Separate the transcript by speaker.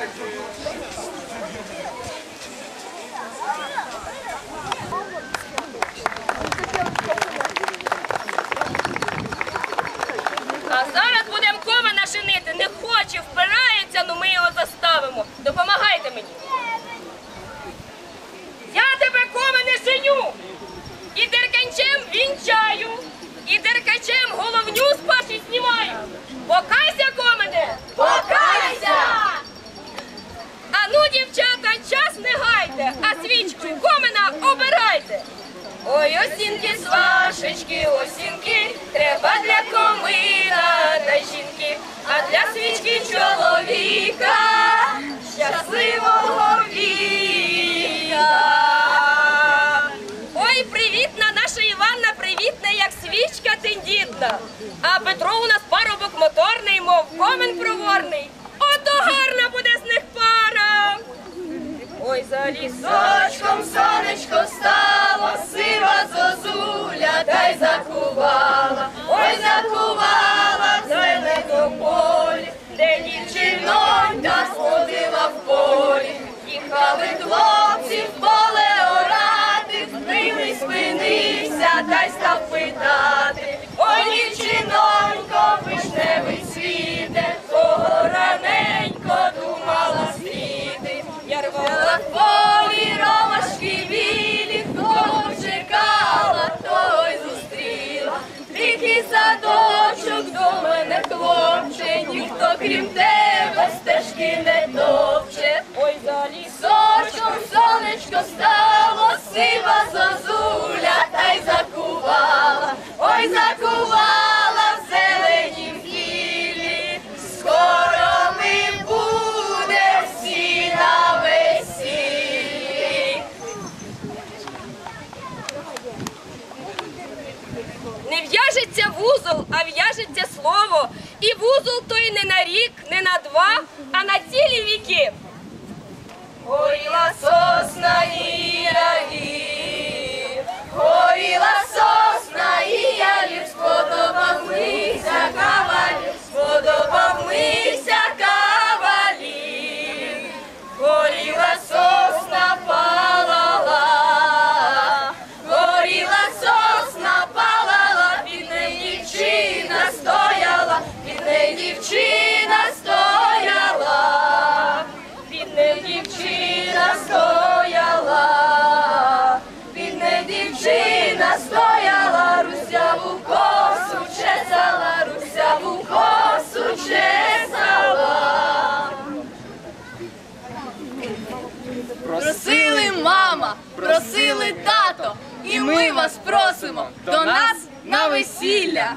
Speaker 1: А зараз будемо комена шинити. Не хоче, впирається, ну ми його заставимо. Допомагайте мені. Обирайте. Ой, осінки, свашечки, осінки, треба для комина та жінки, а для свічки чоловіка щасливого віка. Ой, привітна наша Іванна, привітна, як свічка тендітна. А Петро у нас парубок моторний, мов комен проворний. Ото гарна буде з них пара. Ой, за їхали хлопці в поле орати, Спинись, спинився, та й став питати, ой, дівчинонько, вишневий світе, кого раненько думала світи, я рвала в полі ромашки білі, кого чекала, того й зустріла. Дикий садочок до мене хлопче, ніхто крім тебе Не в'яжеться вузол, а в'яжеться слово. І вузол той не на рік, не на два, а на цілі віки. Горіла сосна
Speaker 2: Просили мама, просили тато, і ми вас просимо до нас на весілля.